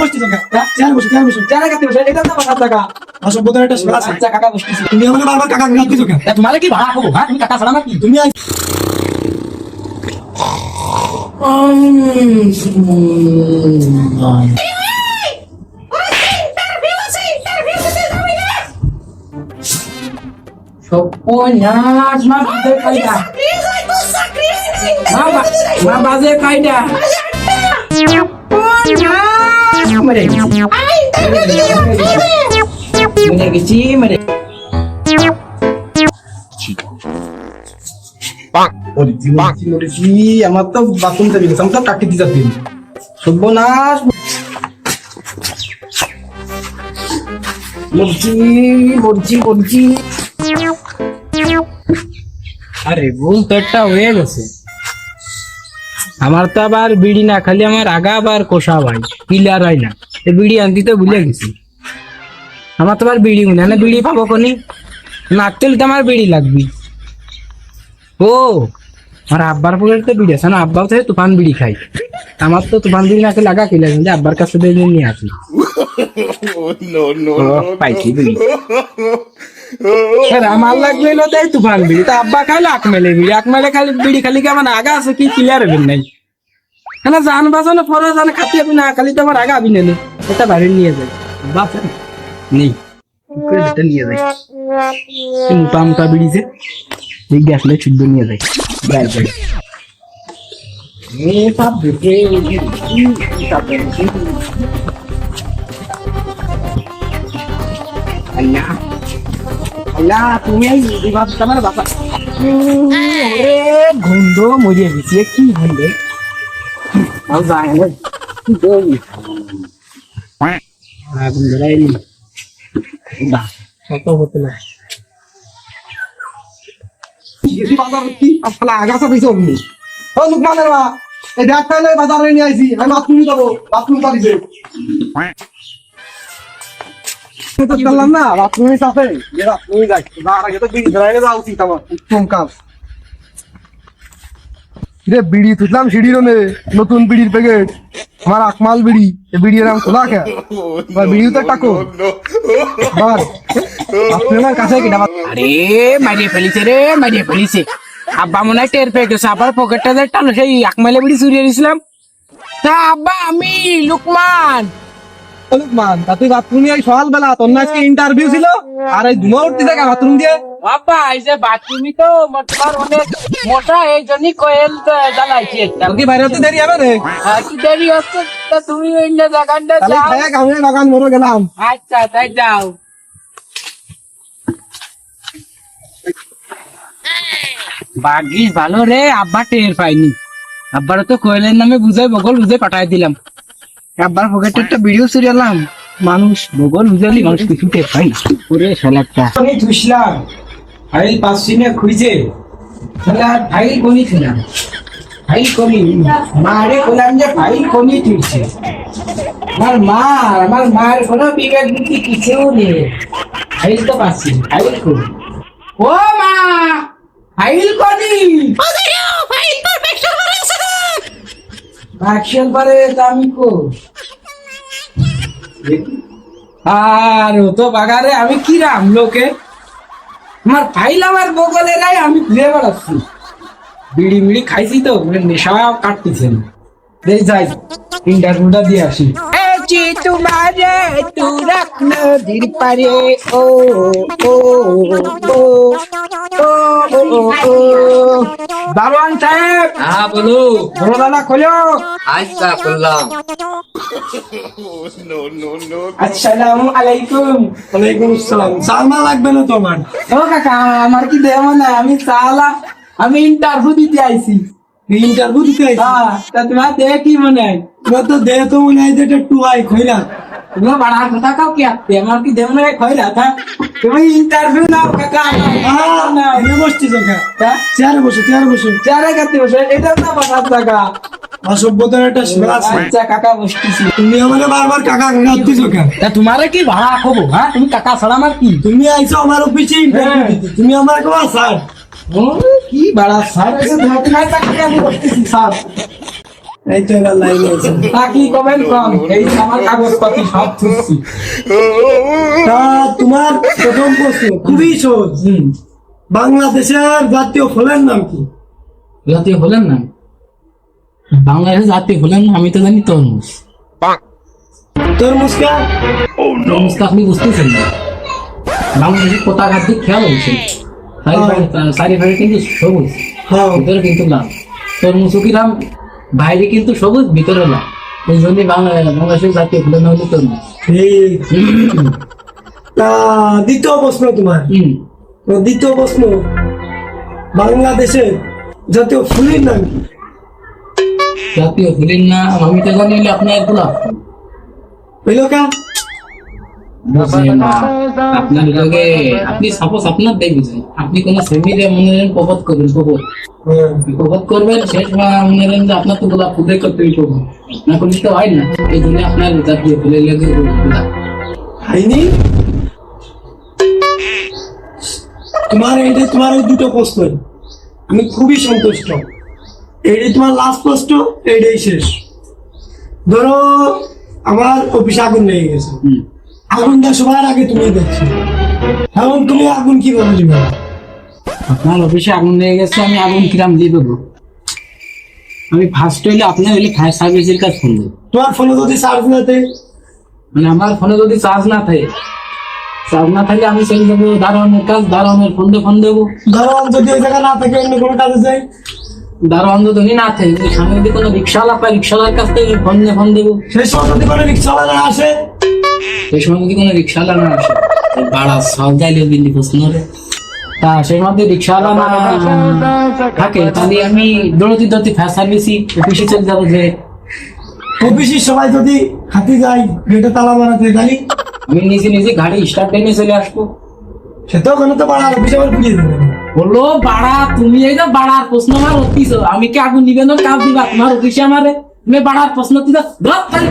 বসছি তো চেয়ার বসে চেয়ার বসে। যারা কাছে বসে? এটা তো পাঁচ টাকা। অসভ্যতার একটা শেষ আছে। কাকা বসতেছি। তুমি আমাকে বারবার কাকা কাকা কেন? তোমার কি ভাড়া খাব হ্যাঁ? তুমি কাকা ছাড়া আমার তুমি আই সপনাস মা বাজে কাইটা মা বা- মা বাজে কাইটা আমার তো বাথরুম গেছে আমার তো কাটি দিতে মরছি মরছি মরছি। আরে, ভুল তো একটা হয়ে গেছে। আমার তো আবার বিড়ি না খালি আমার আগা আবার কোষা ভাই কিলার হয় না বিড়ি আনতে তো ভুলে গেছি আমার তো আবার বিড়ি মনে না বিড়ি পাবো কোনি নাকতেল তো আমার বিড়ি লাগবি ও আমার আব্বার পকেটে তো বিড়ি আছে না আব্বাও তো তুফান বিড়ি খাই আমার তো তুফান বিড়ি না খেলে আগা খেলে যে আব্বার কাছে দিয়ে নিয়ে আসি পাইছি বিড়ি স্যার আমার লাগবে হলো তাই তুফান বিড়ি তা আব্বা খাইলে আক মেলে বিড়ি আক মেলে খালি বিড়ি, খালি কেমন আগা আছে কি ক্লিয়ার হবেন নাই? কেন জান বাজানো পরে জান খাতি আপনি না, খালি তো আমার আগা আবি নেলে এটা বাইরে নিয়ে যায় বাপেন নেই। এটা নিয়ে যায় মোটা মোটা বিড়ি যে, এই গ্যাস শুদ্ধ নিয়ে যায় যাই যাই। এ আল্লাহ তুমি এই বিবাদ তোমার বাবা ওরে গন্ধ মরিয়ে গেছি কি গন্ধ? আর যায় না কি করি আগুন ধরাইলি না। কত হতে না। বাজার কি আসলে আগাছা দিছো তুমি ও লুকমানের মা এই ব্যাগ বাজারে নিয়ে আইছি আমি বাথরুমে যাব বাথরুম পারিছে তো না যে যাই। আগে তো বিড়ি ধরাই যাওয়া উচিত আমার উত্তম কাজ রে বিড়ি তুললাম সিঁড়ির নতুন বিড়ির প্যাকেট। আমার আকমাল বিড়ি। এ বিড়ি এরকম খোলা এবার বিড়িও তো একটা কো আপনার কাছে কিনা আরে মারিয়ে ফেলিছে রে মারিয়ে ফেলিছে। আব্বা মনে হয় টের পেয়ে গেছে আবার পকেটটা টানো সেই আকমাইলে বিড়ি চুরিয়ে দিয়েছিলাম তা আব্বা আমি লুকমান। মান তা তুই বাথরুমে এই সকালবেলা? তোর না আজকে ইন্টারভিউ ছিল? আর এই ধুমা উঠতেছে কেন বাথরুম দিয়ে? বাবা এই যে বাথরুমই তো তোমার অনেক মোটা এই জন্যই কোয়েল জ্বালাইছি কালকে বাইরে হতে দেরি হবে রে? কি দেরি হচ্ছে তা তুমি অন্য জায়গাটা যাও। আমি বাগান মরে গেলাম। আচ্ছা তাই যাও। বাগিস ভালো রে আব্বা টের পাইনি। আব্বার তো কোয়েলের নামে বুঝাই বগল বুঝে পাঠাই দিলাম। পকেটে একটা ভিডিও সিরিয়ালাম মানুষ বগল বুঝালি মানুষ কিছু টের পাই না। ওরে শালাকটা আমি ঠুসলাম ফাইল পাচ্ছি না খুঁজে। তাহলে আর ফাইল কোনি? ছিলাম ফাইল কোনি মারে বললাম যে ফাইল কোনি তুলছে। আমার মা আমার মায়ের কোনো বিবেক বুদ্ধি কিছু নেই। ফাইল তো পাচ্ছি ফাইল করি ও মা ফাইল করি অ্যাকশন পারে তো। আমি কো আর ও তো বাগারে, আমি কি রাম লোকে? আমার ফাইল আমার বগলে নাই, আমি ঘুরে বেড়াচ্ছি। বিড়ি মিড়ি খাইছি তো মানে নেশা কাটতেছেন যাই ইন্টারভিউটা দিয়ে আসি। জি তোমারে তু রাখ নদীর পারে ও ও ও ও ও ও দারোয়ান সাহেব হ্যাঁ বলো। বড়দানা খোলো। আচ্ছা. আসসালামু আলাইকুম। ওয়ালাইকুম আসসালাম। সালমা লাগবে না তোমার? ও কাকা আমার কি দেহ না আমি চালা আমি ইন্টারভিউ দিতে আইছি। ইন্টারভিউ দিতে আইছি। হ্যাঁ তা তোমার দেহ কি মনে হয়? তোমার তো দেহ তো মনে হয় এটা টুয়াই খইলা তুমি বাড়া কথা কাও কি আমার কি দেহ না খয়রা? থা তুমি ইন্টারভিউ নাও কাকা না বসছি তা? চেয়ারে বসে চেয়ারে বসে। চারে কাতে বসে? এটা না টাকা অসভ্যতার একটা শেষ আছে। আচ্ছা কাকা বসতেছি। তুমি আমাকে বারবার কাকা কাকা দিছো কেন? তা তোমারে কি ভাড়া খাব হ্যাঁ? তুমি কাকা ছাড়া আমার কি? তুমি আইছো আমার অফিসে ইন্টারভিউ। দিতে। তুমি আমার কেমন স্যার কি বাড়া স্যার এসে ধরতে আমি বসতেছি স্যার। এই তো এবার লাইনে আছে। তা কমেন্ট কম? এই আমার কাগজপাতি সব থুচ্ছি তোমার প্রথম প্রশ্ন খুবই সহজ। বাংলাদেশের জাতীয় ফলের নাম কি? জাতীয় হলেন না বাংলাদেশের জাতীয় হলেন না আমি তো জানি তরমুজ। তরমুজকা তরমুজ তো আপনি বুঝতেছেন না। বাংলাদেশের পতাকার দিক খেয়াল চারিপাশে কিন্তু সবুজ হ্যাঁ। ভিতরে কিন্তু লাল। তরমুজ কিরাম বাইরে কিন্তু সবুজ ভিতরে লাল। এই জন্য বাংলা বাংলাদেশের জাতীয় ফুলের নাম হলো তরমুজ। তা দ্বিতীয় প্রশ্ন তোমার। দ্বিতীয় প্রশ্ন বাংলাদেশের জাতীয় ফুলের নাম কি? জাতীয় ফুলের নাম আমি তো জানি আপনার গোলাপ। ফুল। কা? না? আপনার লগে আপনি সাপোজ আপনার দেখবি যে আপনি কোন সেমিরে মনে করেন প্রবোধ করবেন প্রবোধ। হ্যাঁ। প্রবোধ করবেন শেষ সময় মনে করেন যে আপনার তো গোলাপ ফুল দেখতে প্রবোধ না করলে তো হয় না। এই জন্য আপনার জাতীয় ফুলের লগে গোলাপ হয়নি? তোমার এই তোমার এই দুটো প্রশ্ন আমি খুবই সন্তুষ্ট। এইটাই তোমার লাস্ট প্রশ্ন এইটাই শেষ। ধরো আমার অফিসে আগুন লেগে গেছে। হুম। আগুনটা সবার আগে তুমি দেখছ। এখন তুমি আগুন কি করে দিবে আপনার অফিসে আগুন লেগে গেছে আমি আগুন কিরাম দিয়ে দেবো? আমি ফার্স্ট হইলে আপনার হইলে ফায়ার সার্ভিসের কাজ ফোন দেবো তোমার ফোনে যদি চার্জ না থাকে? মানে আমার ফোনে যদি চার্জ না থাকে চার্জ না থাকলে আমি চলে যাব দারোয়ানের কাজ দারোয়ানের ফোন দিয়ে ফোন দেবো। ধরো যদি ওই জায়গা না থাকে অন্য কোনো কাজে যাই দারোয়ান যদি না থাকে যদি সামনে যদি কোনো রিক্সাওয়ালা পাই রিক্সাওয়ালার কাছ থেকে ফোন দিয়ে ফোন দেবো। সেই সময় যদি কোনো রিক্সাওয়ালা না আসে সেই সময় যদি কোনো রিক্সাওয়ালা না আসে? ভাড়া সব যাইলে বিন্দি প্রশ্ন রে তা সেই মধ্যে রিক্সাওয়ালা না থাকে তাহলে আমি দৌড়তে দৌড়তে ফায়ার সার্ভিসই অফিসে চলে যাব যে। অফিসের সবাই যদি হাতি যায় গেটে তালা মারাতে তাহলে আমি নিজে নিজে গাড়ি স্টার্ট নিয়ে চলে আসব। সে তো ওখানে তো পাড়ার অফিসে আবার ফিরিয়ে দেবে। বলল বাড়া তুমি এই যে বাড়ার প্রশ্ন আমার অতিস আমি কি আগুন নিবেদন কাজ দিবা? তোমার অফিসে আমারে তুমি বাড়ার প্রশ্ন দিবা ধর খালি।